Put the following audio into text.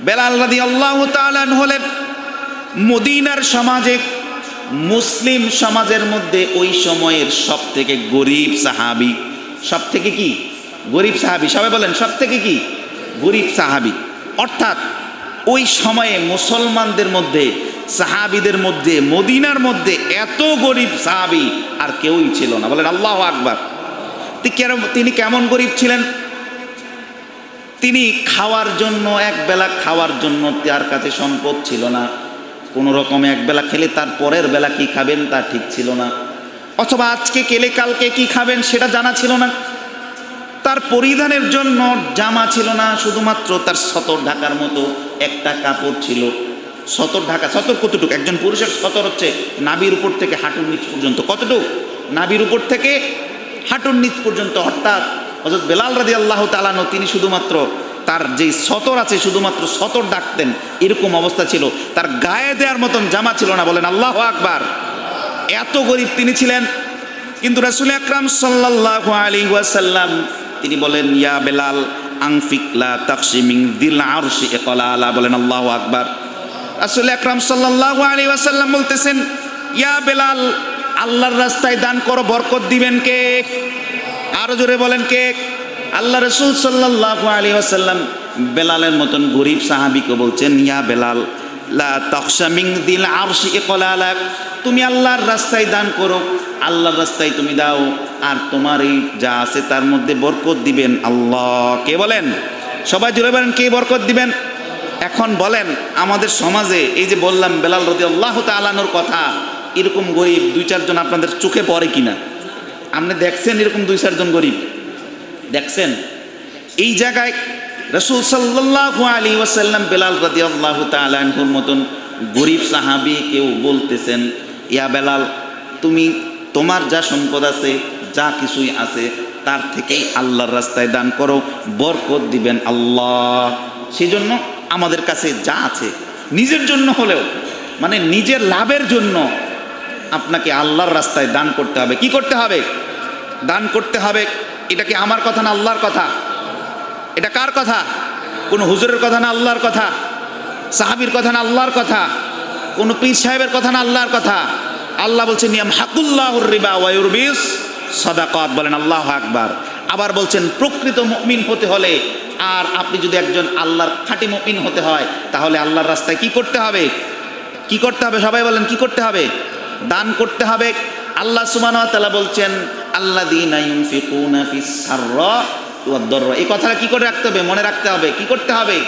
বেলাল রাদি আল্লাহ তালান হলেন মদিনার সমাজে, মুসলিম সমাজের মধ্যে ওই সময়ের সব থেকে গরিব সাহাবি সব থেকে কি? গরিব সাহাবি, সবাই বলেন সব থেকে কি? গরিব সাহাবি। অর্থাৎ ওই সময়ে মুসলমানদের মধ্যে, সাহাবিদের মধ্যে, মদিনার মধ্যে এত গরিব সাহাবি আর কেউই ছিল না। বলেন, আল্লাহ আকবার। তিনি কেমন গরিব ছিলেন? তিনি খাওয়ার জন্য, এক বেলা খাওয়ার জন্য তার কাছে সম্পদ ছিল না। কোনো রকমে এক বেলা খেলে তার পরের বেলা কি খাবেন তা ঠিক ছিল না। অথবা আজকে কেলে কালকে কি খাবেন সেটা জানা ছিল না। তার পরিধানের জন্য জামা ছিল না, শুধুমাত্র তার সতর ঢাকার মতো একটা কাপড় ছিল। সতর ঢাকা, সতর কতটুকু? একজন পুরুষের সতর হচ্ছে নাবির উপর থেকে হাঁটুর নিচ পর্যন্ত। কতটুকু? নাবির উপর থেকে হাঁটুর নিচ পর্যন্ত। অর্থাৎ হজরত বেলাল রাদি আল্লাহ তালানো তিনি শুধুমাত্র তার যেই সতর আছে, শুধুমাত্র সতর ডাকতেন, এরকম অবস্থা ছিল। তার গায়ে দেওয়ার মতন জামা ছিল না, বলেন আল্লাহ আকবার। এত গরিব তিনি ছিলেন। কিন্তু রাসুল আকরাম সাল্লাহ আলী ওয়াসাল্লাম, তিনি বলেন, ইয়া বেলাল আংফিকলা তাকসিমিং দিল আরশি একলা আলা বলেন আল্লাহ আকবার। রাসুল আকরাম সাল্লাহ আলী ওয়াসাল্লাম বলতেছেন, ইয়া বেলাল, আল্লাহর রাস্তায় দান করো, বরকত দিবেন কে? আরও জোরে বলেন কে? আল্লাহ রসুল সাল্লাহ আলী আসাল্লাম বেলালের মতন গরিব সাহাবিকে বলছেন, ইয়া বেলাল তুমি আল্লাহর রাস্তায় দান করো, আল্লাহর রাস্তায় তুমি দাও, আর তোমার এই যা আছে তার মধ্যে বরকত দিবেন আল্লাহ। কে বলেন? সবাই জুড়ে বলেন, কে বরকত দিবেন? এখন বলেন, আমাদের সমাজে এই যে বললাম বেলাল রদি আল্লাহ তালানোর কথা, এরকম গরিব দুই চারজন আপনাদের চোখে পড়ে কিনা? আপনি দেখছেন এরকম দুই চারজন গরিব। দেখছেন? এই জায়গায় রসুল সাল্লাহ আলী ওয়াসাল্লাম বেলাল রাদি আল্লাহ তালাহুর মতন গরিব সাহাবি কেউ বলতেছেন, ইয়া বেলাল, তুমি তোমার যা সম্পদ আছে, যা কিছুই আছে, তার থেকেই আল্লাহর রাস্তায় দান করো, বরকত দিবেন আল্লাহ। সেই জন্য আমাদের কাছে যা আছে, নিজের জন্য হলেও মানে নিজের লাভের জন্য আপনাকে আল্লাহর রাস্তায় দান করতে হবে। কি করতে হবে? দান করতে হবে, এটা কি আমার কথা না আল্লাহর কথা? এটা কার কথা? কোন হুজুরের কথা না আল্লাহর কথা? সাহাবির কথা না আল্লাহর কথা? কোন পীর সাহেবের কথা না আল্লাহর কথা? আল্লাহ বলছেন নিয়ম হাকুল্লাহুর রিবা ওয়ায়ুরবিস সদাকত। বলেন, আল্লাহ আকবার। আবার বলছেন, প্রকৃত মমিন হতে হলে আর আপনি যদি একজন আল্লাহর খাঁটি মুমিন হতে হয়, তাহলে আল্লাহর রাস্তায় কি করতে হবে? কি করতে হবে সবাই বলেন, কি করতে হবে? দান করতে হবে। আল্লাহ সুবান তালা বলছেন আল্লাহ দিন এই কথাটা কি করে রাখতে হবে? মনে রাখতে হবে। কি করতে হবে?